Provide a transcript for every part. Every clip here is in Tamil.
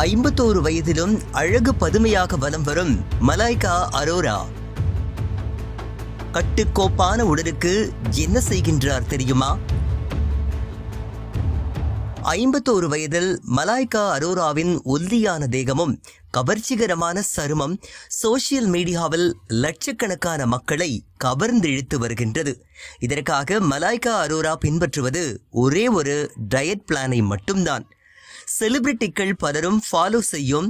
ஐம்பத்தோரு வயதிலும் அழகு பதுமையாக வலம் வரும் மலாய்கா அரோரா. கட்டுக்கோப்பான உடலுக்கு என்ன செய்கின்றார் தெரியுமா? ஐம்பத்தோரு வயதில் மலாய்கா அரோராவின் ஒல்லியான தேகமும் கவர்ச்சிகரமான சருமம் சோசியல் மீடியாவில் லட்சக்கணக்கான மக்களை கவர்ந்திழுத்து வருகின்றது. இதற்காக மலாய்கா அரோரா பின்பற்றுவது ஒரே ஒரு டயட் பிளானை மட்டும்தான். செலிபிரிட்டிகள் பலரும் ஃபாலோ செய்யும்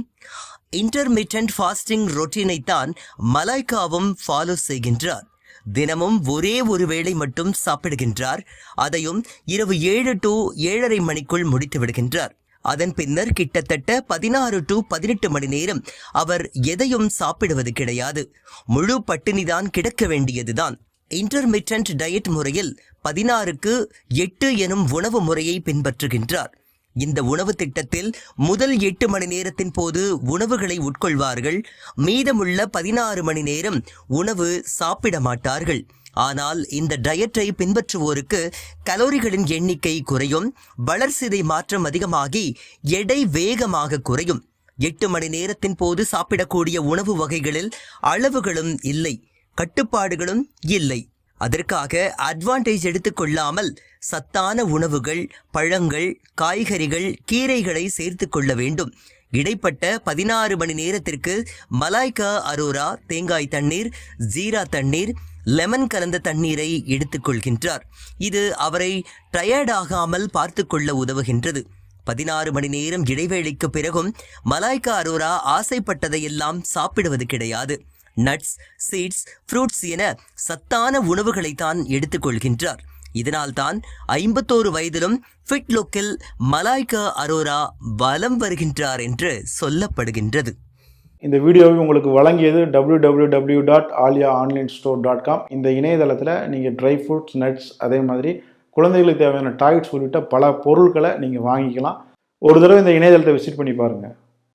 இன்டர்மீடியன்ட் ஃபாஸ்டிங் ரொட்டீனை தான் மலாய்காவும் ஃபாலோ செய்கின்றார். தினமும் ஒரே ஒரு வேளை மட்டும் சாப்பிடுகின்றார். அதையும் இரவு ஏழு டு ஏழரை மணிக்குள் முடித்து விடுகின்றார். அதன் பின்னர் கிட்டத்தட்ட பதினாறு டு பதினெட்டு மணி நேரம் அவர் எதையும் சாப்பிடுவது கிடையாது. முழு பட்டினிதான் கிடக்க வேண்டியதுதான். இன்டர்மிட்டன்ட் டயட் முறையில் பதினாறுக்கு எட்டு எனும் உணவு முறையை பின்பற்றுகின்றார். இந்த உணவு திட்டத்தில் முதல் எட்டு மணி நேரத்தின் போது உணவுகளை உட்கொள்வார்கள். மீதமுள்ள பதினாறு மணி நேரம் உணவு சாப்பிட மாட்டார்கள். ஆனால் இந்த டயட்டை பின்பற்றுவோருக்கு கலோரிகளின் எண்ணிக்கை குறையும். வளர்சிதை மாற்றம் அதிகமாகி எடை வேகமாக குறையும். எட்டு மணி நேரத்தின் போது சாப்பிடக்கூடிய உணவு வகைகளில் அளவுகளும் இல்லை. கட்டுப்பாடுகளும் இல்லை. அதற்காக அட்வான்டேஜ் எடுத்துக்கொள்ளாமல் சத்தான உணவுகள் பழங்கள் காய்கறிகள் கீரைகளை சேர்த்து கொள்ள வேண்டும். இடைப்பட்ட பதினாறு மணி நேரத்திற்கு மலாய்கா அரோரா தேங்காய் தண்ணீர் ஜீரா தண்ணீர் லெமன் கலந்த தண்ணீரை எடுத்துக்கொள்கின்றார் இது அவரை டயர்டாகாமல் பார்த்து கொள்ள உதவுகின்றது. பதினாறு மணி நேரம் இடைவேளைக்கு பிறகும் மலாய்கா அரோரா ஆசைப்பட்டதையெல்லாம் சாப்பிடுவது கிடையாது. நட்ஸ் சீட்ஸ் ஃப்ரூட்ஸ் என சத்தான உணவுகளைத்தான் எடுத்துக்கொள்கின்றார் இதனால்தான் ஐம்பத்தோரு வயதிலும் ஃபிட் லுக்கில் மலாய்கா அரோரா வலம் வருகின்றார் என்று சொல்லப்படுகின்றது. இந்த வீடியோவை உங்களுக்கு வழங்கியது W W W dot Aaliya online store dot com இந்த இணையதளத்தில் நீங்கள் ட்ரை ஃப்ரூட்ஸ் நட்ஸ் அதே மாதிரி குழந்தைகளுக்கு தேவையான டாய்ஸ் உள்ளிட்ட பல பொருட்களை நீங்கள் வாங்கிக்கலாம். ஒரு தடவை இந்த இணையதளத்தை விசிட் பண்ணி பாருங்கள்